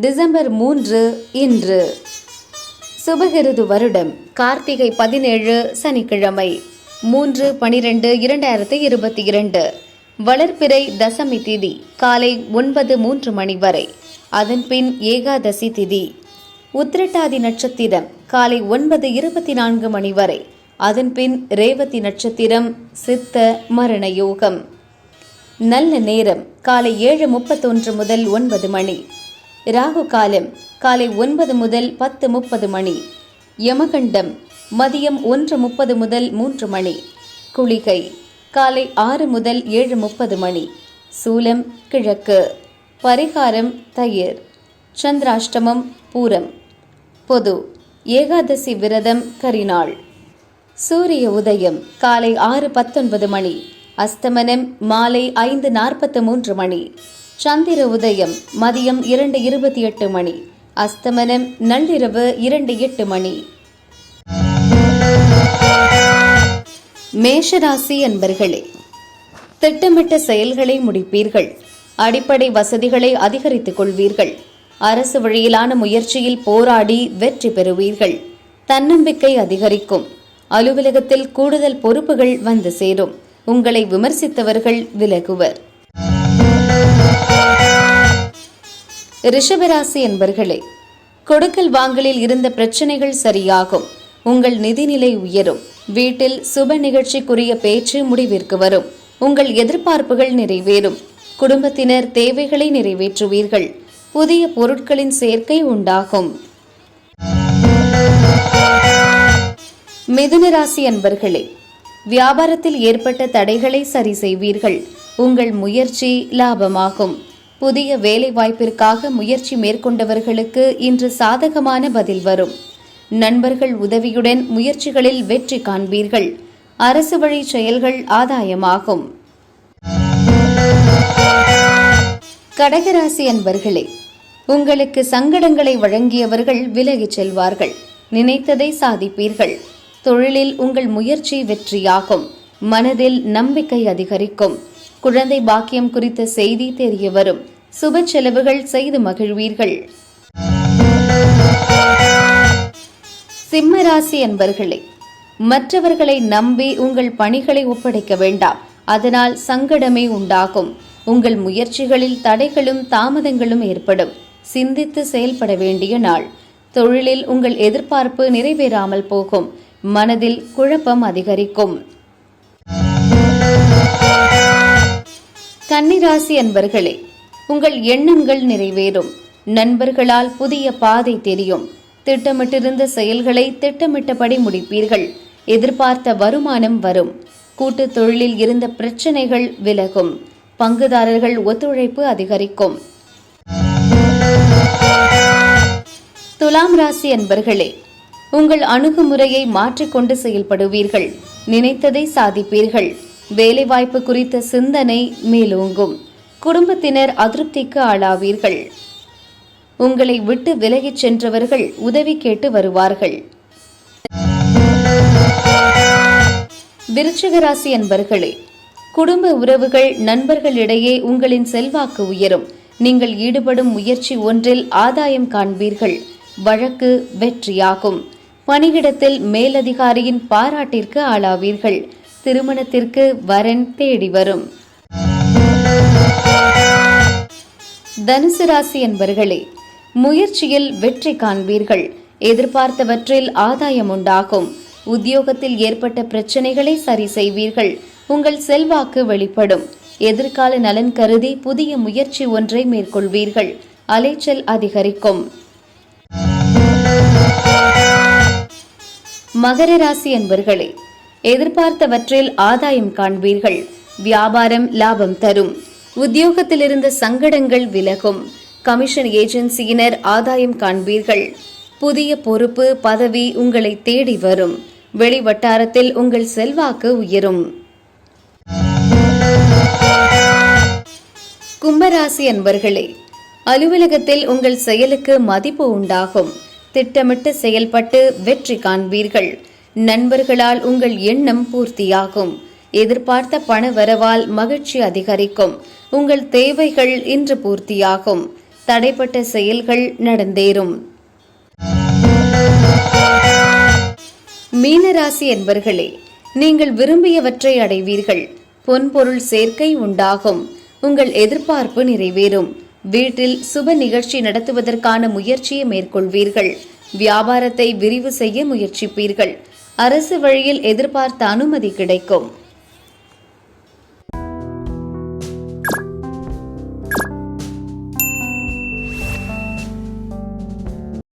December மூன்று இன்று. சுபகிருது வருடம் கார்த்திகை பதினேழு சனிக்கிழமை. மூன்று பனிரெண்டு இரண்டாயிரத்தி இருபத்தி இரண்டு வளர்ப்பிறை தசமி திதி காலை ஒன்பது மூன்று மணி வரை. அதன்பின் ஏகாதசி திதி. உத்திரட்டாதி நட்சத்திரம் காலை ஒன்பது இருபத்தி நான்கு மணி வரை. அதன்பின் ரேவதி நட்சத்திரம் சித்த மரண யோகம். நல்ல நேரம் காலை ஏழு முப்பத்தொன்று முதல் ஒன்பது மணி. ராகு காலம் காலை ஒன்பது முதல் பத்து முப்பது மணி. யமகண்டம் மதியம் ஒன்று முப்பது முதல் மூன்று மணி. குளிகை காலை ஆறு முதல் ஏழு முப்பது மணி. சூலம் கிழக்கு பரிகாரம் தயிர். சந்திராஷ்டமம் பூரம். பொது ஏகாதசி விரதம் கரிநாள். சூரிய உதயம் காலை ஆறு பத்தொன்பது மணி. அஸ்தமனம் மாலை ஐந்து நாற்பத்து மூன்று மணி. சந்திர உதயம் மதியம் இரண்டு இருபத்தி எட்டு மணி. அஸ்தமனம் நள்ளிரவு இரண்டு எட்டு மணி. மேஷராசி அன்பர்களே திட்டமிட்ட செயல்களை முடிப்பீர்கள். அடிப்படை வசதிகளை அதிகரித்துக் கொள்வீர்கள். அரசு வழியிலான முயற்சியில் போராடி வெற்றி பெறுவீர்கள். தன்னம்பிக்கை அதிகரிக்கும். அலுவலகத்தில் கூடுதல் பொறுப்புகள் வந்து சேரும். உங்களை விமர்சித்தவர்கள் விலகுவர். ரிஷபராசி என்பர்களே கொடுக்கல் வாங்கலில் இருந்த பிரச்சனைகள் சரியாகும். உங்கள் நிதிநிலை உயரும். வீட்டில் சுப நிகழ்ச்சிக்குரிய பேச்சு முடிவிற்கு வரும். உங்கள் எதிர்பார்ப்புகள் நிறைவேறும். குடும்பத்தினர் தேவைகளை நிறைவேற்றுவீர்கள். புதிய பொருட்களின் சேர்க்கை உண்டாகும். மிதுனராசி அன்பர்களே வியாபாரத்தில் ஏற்பட்ட தடைகளை சரி செய்வீர்கள். உங்கள் முயற்சி லாபமாகும். புதிய வேலை வாய்ப்பிற்காக முயற்சி மேற்கொண்டவர்களுக்கு இன்று சாதகமான பதில் வரும். நண்பர்கள் உதவியுடன் முயற்சிகளில் வெற்றி காண்பீர்கள். அரசு வழி செயல்கள் ஆதாயமாகும். கடகராசி அன்பர்களே உங்களுக்கு சங்கடங்களை வழங்கியவர்கள் விலகிச் செல்வார்கள். நினைத்ததை சாதிப்பீர்கள். தொழிலில் உங்கள் முயற்சி வெற்றியாகும். மனதில் நம்பிக்கை அதிகரிக்கும். குழந்தை பாக்கியம் குறித்த செய்தி தெரிய வரும். சுப செலவுகள் செய்து மகிழ்வீர்கள். சிம்மராசி என்பர்களே மற்றவர்களை நம்பி உங்கள் பணிகளை ஒப்படைக்க வேண்டாம். அதனால் சங்கடமே உண்டாகும். உங்கள் முயற்சிகளில் தடைகளும் தாமதங்களும் ஏற்படும். சிந்தித்து செயல்பட வேண்டிய நாள். தொழிலில் உங்கள் எதிர்பார்ப்பு நிறைவேறாமல் போகும். மனதில் குழப்பம் அதிகரிக்கும். கன்னிராசி அன்பர்களே உங்கள் எண்ணங்கள் நிறைவேறும். நண்பர்களால் புதிய பாதை தெரியும். திட்டமிட்டிருந்த செயல்களை திட்டமிட்டபடி முடிப்பீர்கள். எதிர்பார்த்த வருமானம் வரும். கூட்டு தொழிலில் இருந்த பிரச்சனைகள் விலகும். பங்குதாரர்கள் ஒத்துழைப்பு அதிகரிக்கும். துலாம் ராசி அன்பர்களே உங்கள் அணுகுமுறையை மாற்றிக்கொண்டு செயல்படுவீர்கள். நினைத்ததை சாதிப்பீர்கள். வேலைவாய்ப்பு குறித்த சிந்தனை மேலோங்கும். குடும்பத்தினர் அதிருப்திக்கு ஆளாவீர்கள். உங்களை விட்டு விலகிச் சென்றவர்கள் உதவி கேட்டு வருவார்கள். விருச்சிகராசி அன்பர்களே குடும்ப உறவுகள் நண்பர்களிடையே உங்களின் செல்வாக்கு உயரும். நீங்கள் ஈடுபடும் முயற்சி ஒன்றில் ஆதாயம் காண்பீர்கள். வழக்கு வெற்றியாகும். பணியிடத்தில் மேலதிகாரியின் பாராட்டிற்கு ஆளாவீர்கள். திருமணத்திற்கு வரன் தேடி வரும். தனுசு ராசி என்பர்களே முயற்சியில் வெற்றி காண்பீர்கள். எதிர்பார்த்தவற்றில் ஆதாயம் உண்டாகும். உத்தியோகத்தில் ஏற்பட்ட பிரச்சனைகளை சரி செய்வீர்கள். உங்கள் செல்வாக்கு வெளிப்படும். எதிர்கால நலன் கருதி புதிய முயற்சி ஒன்றை மேற்கொள்வீர்கள். அலைச்சல் அதிகரிக்கும். மகர ராசி என்பர்களே எதிர்பார்த்தவற்றில் ஆதாயம் காண்பீர்கள். வியாபாரம் லாபம் தரும். உத்தியோகத்தில் இருந்த சங்கடங்கள் விலகும். கமிஷன் ஏஜென்சியினர் ஆதாயம் காண்பீர்கள். புதிய பொறுப்பு பதவி உங்களை தேடி வரும். வெளி வட்டாரத்தில் உங்கள் செல்வாக்கு உயரும். கும்பராசி அன்பர்களே அலுவலகத்தில் உங்கள் செயலுக்கு மதிப்பு உண்டாகும். திட்டமிட்டு செயல்பட்டு வெற்றி காண்பீர்கள். நண்பர்களால் உங்கள் எண்ணம் பூர்த்தியாகும். எதிர்பார்த்த பண வரவால் மகிழ்ச்சி அதிகரிக்கும். உங்கள் தேவைகள் இன்று பூர்த்தியாகும். தடைப்பட்ட செயல்கள் நடந்தேறும். மீனராசி என்பர்களே நீங்கள் விரும்பியவற்றை அடைவீர்கள். பொன்பொருள் சேர்க்கை உண்டாகும். உங்கள் எதிர்பார்ப்பு நிறைவேறும். வீட்டில் சுப நிகழ்ச்சி நடத்துவதற்கான முயற்சியை மேற்கொள்வீர்கள். வியாபாரத்தை விரிவு செய்ய முயற்சிப்பீர்கள். அரசு வழியில் எதிர்பார்த்த அனுமதி கிடைக்கும்.